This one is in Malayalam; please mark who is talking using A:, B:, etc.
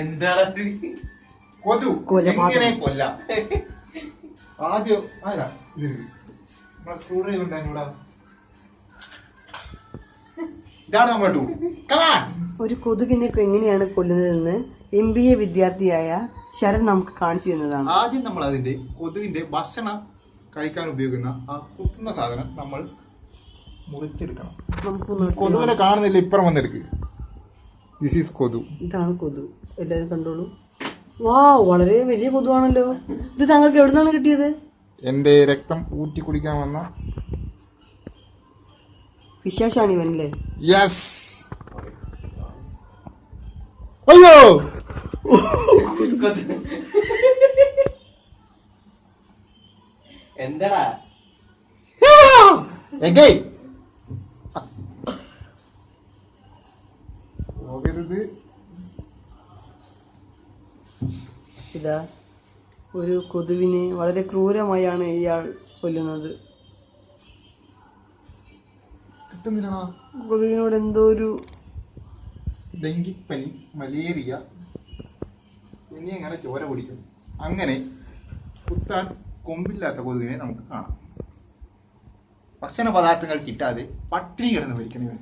A: എന്താണത്?
B: കൊതു. എങ്ങനെ കൊല്ലാം? ആദ്യം ആരാ? ഇതിൽ. നമ്മളെ സ്ക്രൂ ഡ്രൈവ് ഉണ്ടായിരുന്നു ഇവിടെ ഇതാണ് നമ്മൾ ടൂ കമാൻ
C: ഒരു കൊതുകിനെ എങ്ങനെയാണ് കൊല്ലുന്നതെന്ന് എം ബി എ വിദ്യാർത്ഥിയായ ശരൺ നമുക്ക് കാണിച്ചു തന്നതാണ്.
B: ആദ്യം നമ്മൾ അതിന്റെ കൊതുകിന്റെ ഭക്ഷണം കഴിക്കാൻ ഉപയോഗിക്കുന്ന ആ കുത്തുന്ന സാധനം നമ്മൾ മുറിച്ചെടുക്കണം. കൊതുകിനെ കാണുന്നില്ല ഇപ്പുറം വന്നെടുക്ക്. ദിസ് ഈസ് കൊതു.
C: ഇതാണ് കൊതു. എല്ലാവരും കണ്ടോളൂ. വാ വളരെ വലിയ കൊതുവാണല്ലോ. ഇത് താങ്കൾക്ക് എവിടെ നിന്നാണ് കിട്ടിയത്?
B: എന്റെ രക്തം ഊറ്റി കുടിക്കാൻ വന്ന
C: വിശേഷാണ് ഇവനല്ലേ
B: യെസ് അയ്യോ!
A: എന്താടാ?
B: Again. പോകരുത്
C: ഇതാ ഒരു കൊതുവിനെ വളരെ ക്രൂരമായാണ് ഇയാൾ കൊല്ലുന്നത്. കൊതുവിനോട് എന്തോ ഒരു
B: ഡെങ്കിപ്പനി മലേറിയ ഇനി എങ്ങനെ ചോര കുടിക്കും? അങ്ങനെ കുത്താൻ കൊമ്പില്ലാത്ത കൊതുവിനെ നമുക്ക് കാണാം. ഭക്ഷണ പദാർത്ഥങ്ങൾ കിട്ടാതെ പട്ടിണി കിടന്ന് മരിക്കണേ.